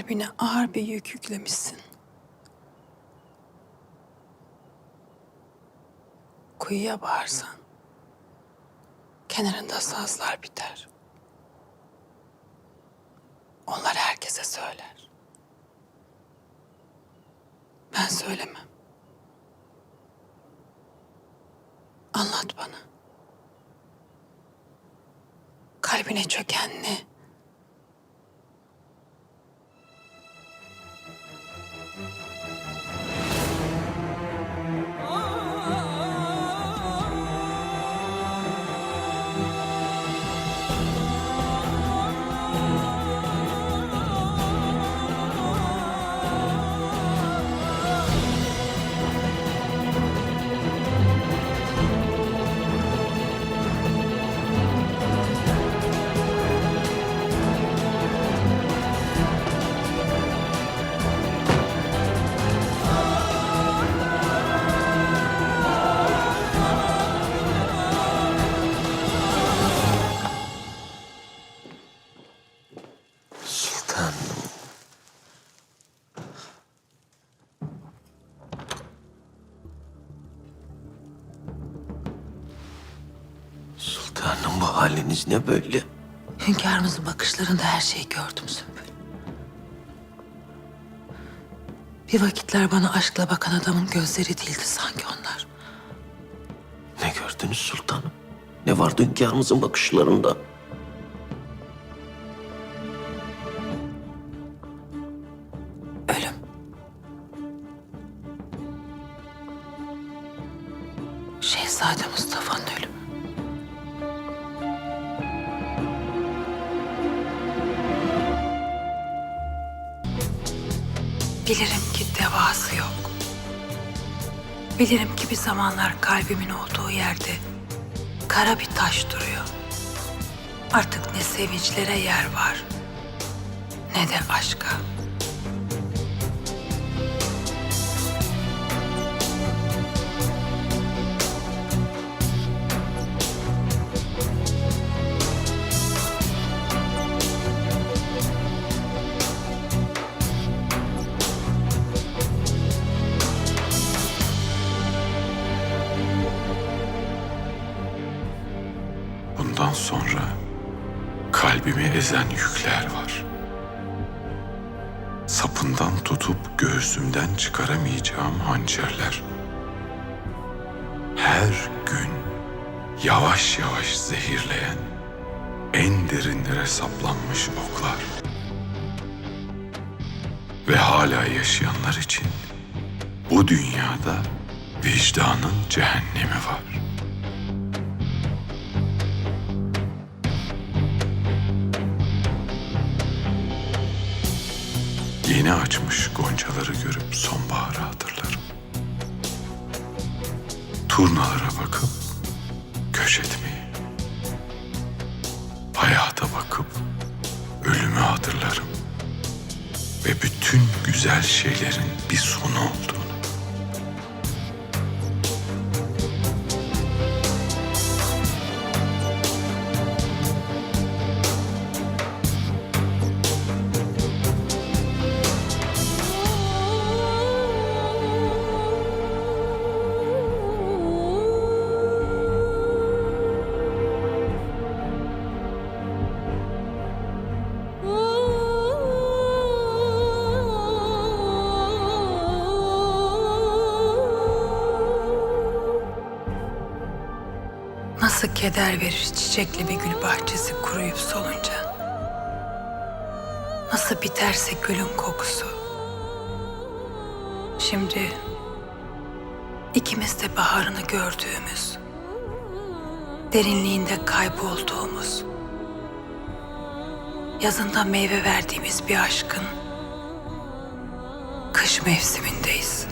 Kalbine ağır bir yük yüklemişsin. Kuyuya bağırsan, kenarında sazlar biter. Onlar herkese söyler. Ben söylemem. Anlat bana. Kalbine çöken ne? Haliniz ne böyle? Hünkârımızın bakışlarında her şeyi gördüm Sümbül. Bir vakitler bana aşkla bakan adamın gözleri değildi sanki onlar. Ne gördünüz sultanım? Ne vardı hünkârımızın bakışlarında? Ölüm. Şehzade Mustafa'nın ölümü. Bilirim ki devası yok. Bilirim ki bir zamanlar kalbimin olduğu yerde kara bir taş duruyor. Artık ne sevinçlere yer var ne de aşka. Göğsümden çıkaramayacağım hançerler. Her gün yavaş yavaş zehirleyen en derinlere saplanmış oklar. Ve hala yaşayanlar için bu dünyada vicdanın cehennemi var. Yeni açmış goncaları görüp sonbaharı hatırlarım. Turnalara bakıp göç. Hayata bakıp ölümü hatırlarım. Ve bütün güzel şeylerin bir sonu olduğunu. Keder verir çiçekli bir gül bahçesi kuruyup solunca. Nasıl biterse gülün kokusu. Şimdi ikimiz de baharını gördüğümüz, derinliğinde kaybolduğumuz, yazında meyve verdiğimiz bir aşkın kış mevsimindeyiz.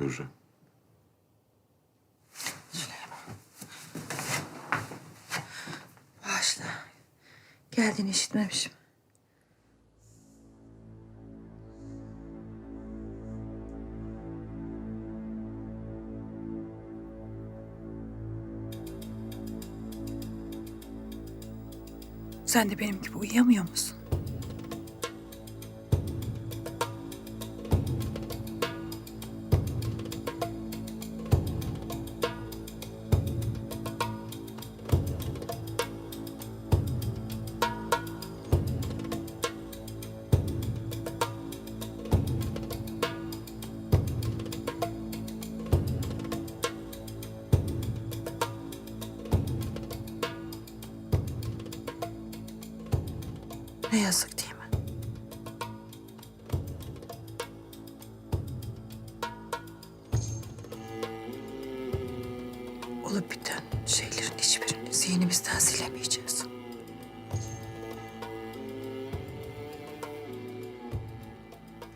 Hürrem. Bağışla. Geldiğini işitmemişim. Sen de benim gibi uyuyamıyor musun?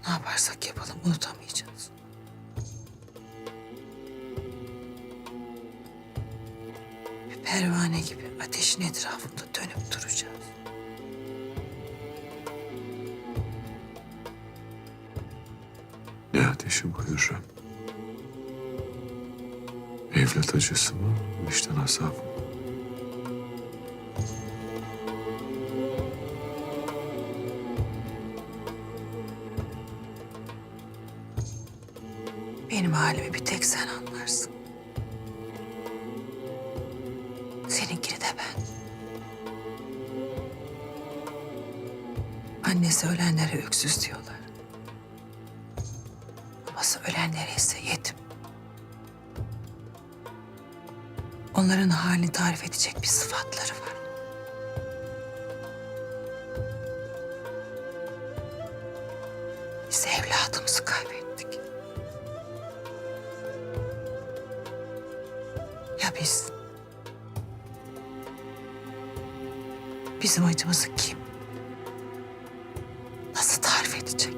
Ne yaparsak yapalım unutamayacağız. Bir pervane gibi ateşin etrafında dönüp duracağız. Ne ateşi bu Hürrem? Evlat acısı mı, vicdan azabı mı? Sen anlarsın. Seninkini de ben. Annesi ölenlere öksüz diyorlar. Babası ölenlere ise yetim. Onların halini tarif edecek bir sıfatları var. Bizim acımızı kim? Nasıl tarif edecek?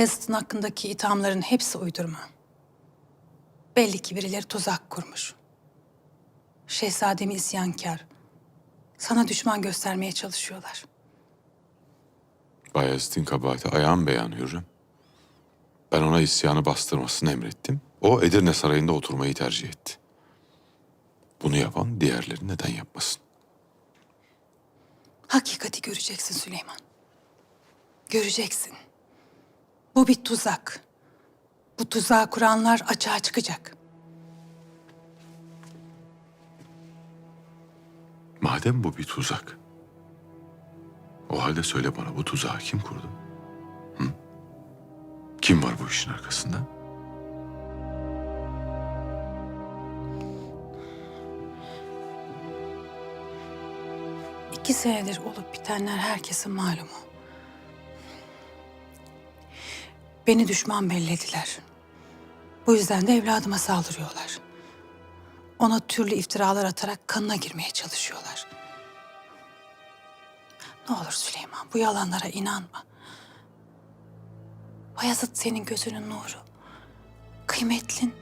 Bayezid'in hakkındaki ithamların hepsi uydurma. Belli ki birileri tuzak kurmuş. Şehzademi isyankar. Sana düşman göstermeye çalışıyorlar. Bayezid'in kabahati ayağım beyan Hürrem. Ben ona isyanı bastırmasını emrettim. O Edirne Sarayı'nda oturmayı tercih etti. Bunu yapan diğerleri neden yapmasın? Hakikati göreceksin Süleyman. Göreceksin. Bu bir tuzak. Bu tuzağı kuranlar açığa çıkacak. Madem bu bir tuzak. O halde söyle bana bu tuzağı kim kurdu? Hı? Kim var bu işin arkasında? İki senedir olup bitenler herkesin malumu. Beni düşman bellediler. Bu yüzden de evladıma saldırıyorlar. Ona türlü iftiralar atarak kanına girmeye çalışıyorlar. Ne olur Süleyman bu yalanlara inanma. Bayezid senin gözünün nuru. Kıymetlin.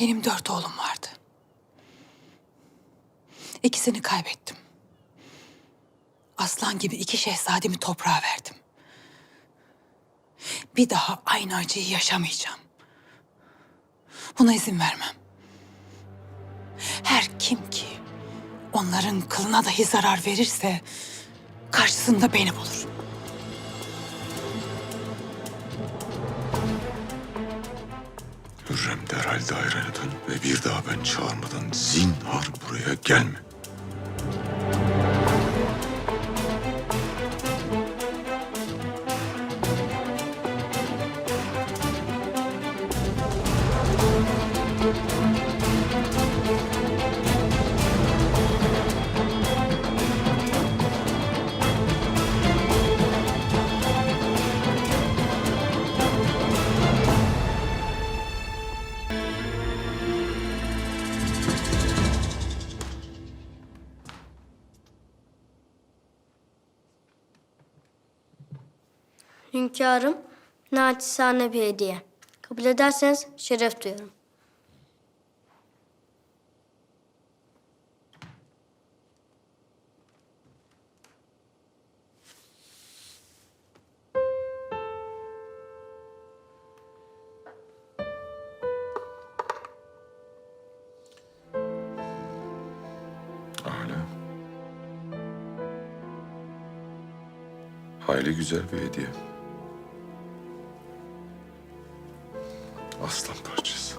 Benim dört oğlum vardı. İkisini kaybettim. Aslan gibi iki şehzademi toprağa verdim. Bir daha aynı acıyı yaşamayacağım. Buna izin vermem. Her kim ki onların kılına dahi zarar verirse karşısında beni bulur. Hürrem derhal dairene dön ve bir daha ben çağırmadan zinhar buraya gelme. Hünkârım, naçizane bir hediye. Kabul ederseniz şeref. Hala. Hayli güzel bir hediye. Aslan parçası.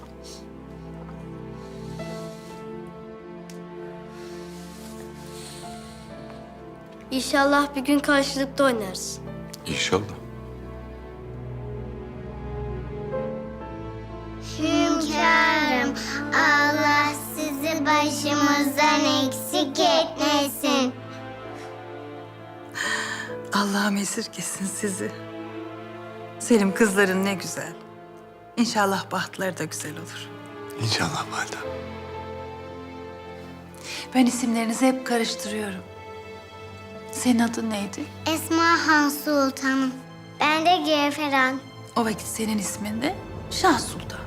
İnşallah bir gün karşılıklı oynarız. İnşallah. Hünkârım, Allah sizi başımızdan eksik etmesin. Allah'ım esirgesin sizi. Selim kızların ne güzel. İnşallah bahtları da güzel olur. İnşallah validem. Ben isimlerinizi hep karıştırıyorum. Senin adın neydi? Esma Han Sultanım. Ben de Gevferan. O vakit senin ismin de Şah Sultan.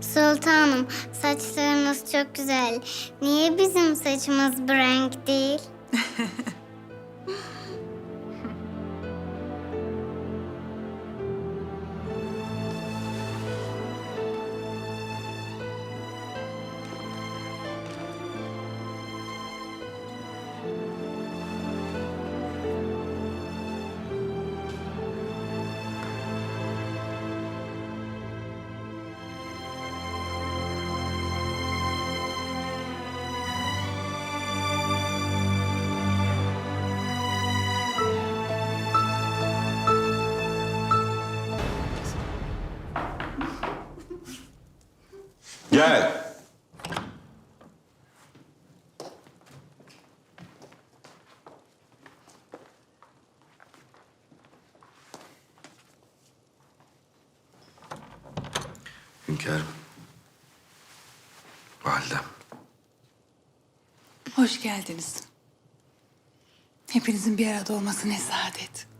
Sultanım, saçlarınız çok güzel. Niye bizim saçımız bu renk değil? Gel. Hünkârım. Validem. Hoş geldiniz. Hepinizin bir arada olması ne saadet.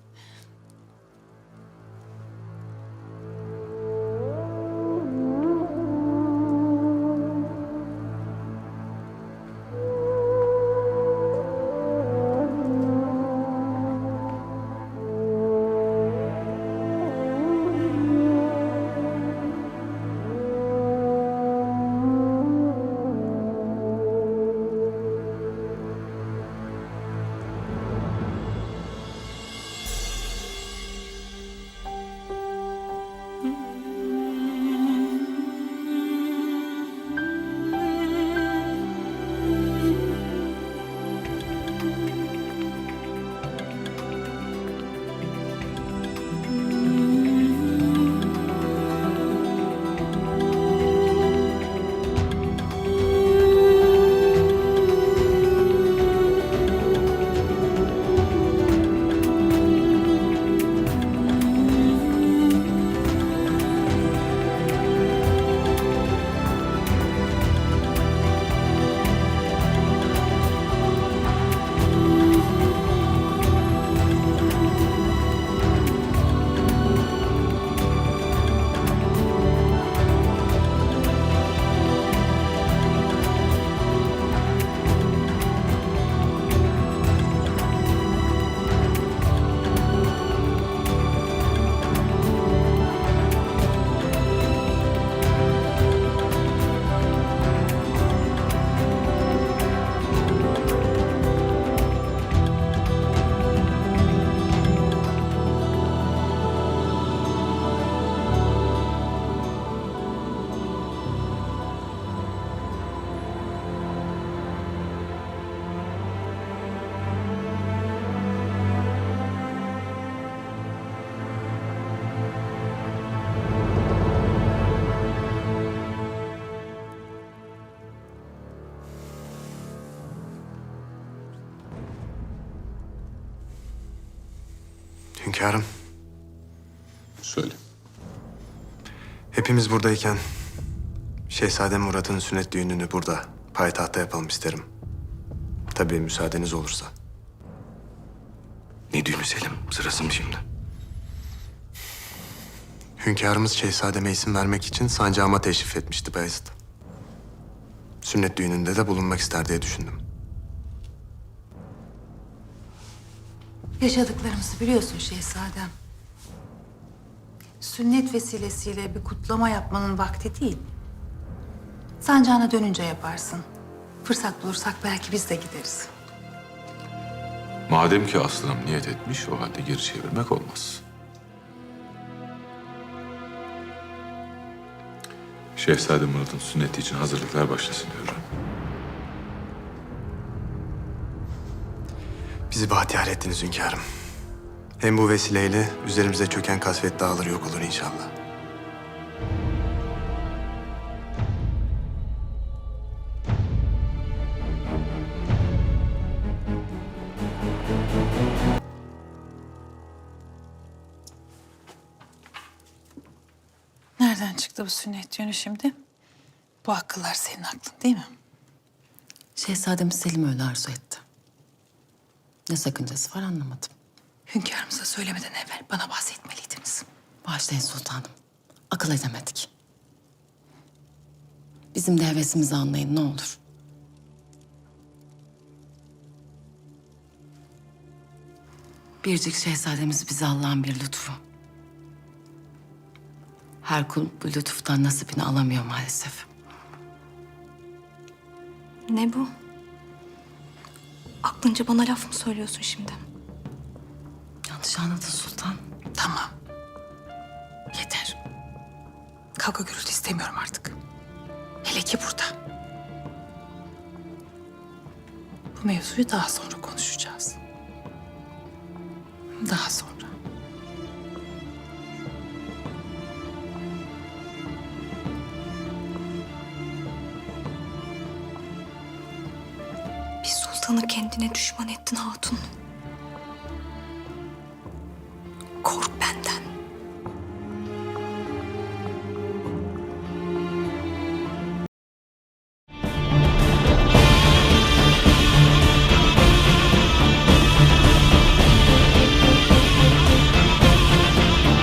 Hünkârım, Söyle. hepimiz buradayken Şehzade Murat'ın sünnet düğününü burada, payitahtta yapalım isterim. Tabii müsaadeniz olursa. Ne düğünü Selim? Sırası mı şimdi? Hünkârımız Şehzademe isim vermek için sancağıma teşrif etmişti Bayezid. Sünnet düğününde de bulunmak ister diye düşündüm. Yaşadıklarımızı biliyorsun şehzadem. Sünnet vesilesiyle bir kutlama yapmanın vakti değil. Sancağına dönünce yaparsın. Fırsat bulursak belki biz de gideriz. Madem ki aslım niyet etmiş, o halde geri çevirmek olmaz. Şehzade Murat'ın sünneti için hazırlıklar başlasın Hürrem. Bizi bahtiyar ettiniz hünkârım. Hem bu vesileyle üzerimize çöken kasvet dağları yok olur inşallah. Nereden çıktı bu sünnet düğünü şimdi? Bu akıllar senin aklın değil mi? Şehzademiz Selim öyle arzu etti. Ne sakıncası var anlamadım. Hünkârımıza söylemeden evvel bana bahsetmeliydiniz. Bağışlayın sultanım. Akıl edemedik. Bizim de hevesimizi anlayın ne olur. Biricik şehzademiz bize Allah'ın bir lütfu. Her kul bu lütuftan nasibini alamıyor maalesef. Ne bu? Aklınca bana laf mı söylüyorsun şimdi? Yanlış anladın sultan. Tamam. Yeter. Kavga gürültü istemiyorum artık. Hele ki burada. Bu mevzuyu daha sonra konuşacağız. Daha sonra. Kendine düşman ettin hatun.